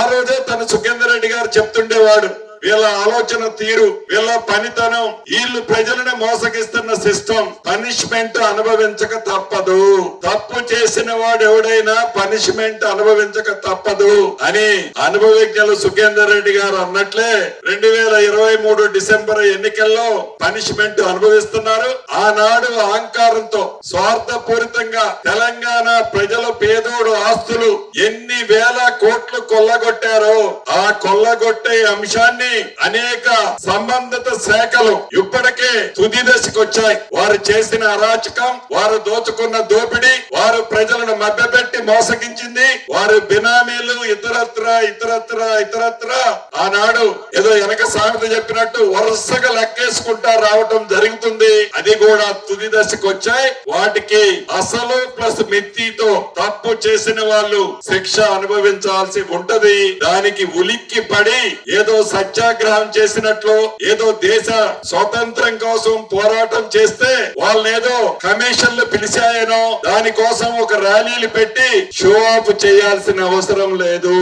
ఆ రోజే తన సుఖేందర్ రెడ్డి గారు చెప్తుండేవాడు. వీళ్ళ ఆలోచన తీరు వీళ్ళ పనితనం వీళ్ళు ప్రజలను మోసగిస్తున్న సిస్టమ్ పనిష్మెంట్ అనుభవించక తప్పదు. తప్పు చేసిన వాడు ఎవడైనా పనిష్మెంట్ అనుభవించక తప్పదు అని అనుభవజ్ఞులు సుఖేందర్ రెడ్డి గారు అన్నట్లే రెండు వేల ఇరవై మూడు డిసెంబర్ ఎన్నికల్లో పనిష్మెంట్ అనుభవిస్తున్నారు. ఆనాడు అహంకారంతో స్వార్థపూరితంగా తెలంగాణ ప్రజల పేదోడు ఆస్తులు ఎన్ని వేల కోట్లు కొల్లగొట్టారో ఆ కొల్లగొట్టే అంశాన్ని అనేక సంబంధిత శాఖలు ఇప్పటికే తుది దశకు వచ్చాయి. వారు చేసిన అరాచకం వారు దోచుకున్న దోపిడీ వారు ప్రజలను మభ్యపెట్టి మోసగించింది. వారు బినామీలు ఇతరత్ర ఇతరత్ర ఇతరత్ర. ఆనాడు ఏదో వెనక సామెత చెప్పినట్టు వరుసగా లెక్కేసుకుంటా రావటం జరుగుతుంది. అది కూడా తుది దశకు వచ్చాయి. వాటికి అసలు ప్లస్ మిత్తితో తప్పు చేసిన వాళ్ళు శిక్ష అనుభవించాల్సి ఉంటది. దానికి ఉలిక్కి పడి ఏదో సత్యాగ్రహం చేసినట్లు ఏదో దేశ స్వాతంత్రం కోసం పోరాటం చేస్తే వాళ్ళనేదో కమిషన్లు పిలిచాయనో దానికోసం ఒక ర్యాలీలు పెట్టి షో ఆఫ్ చేయాల్సిన అవసరం లేదు.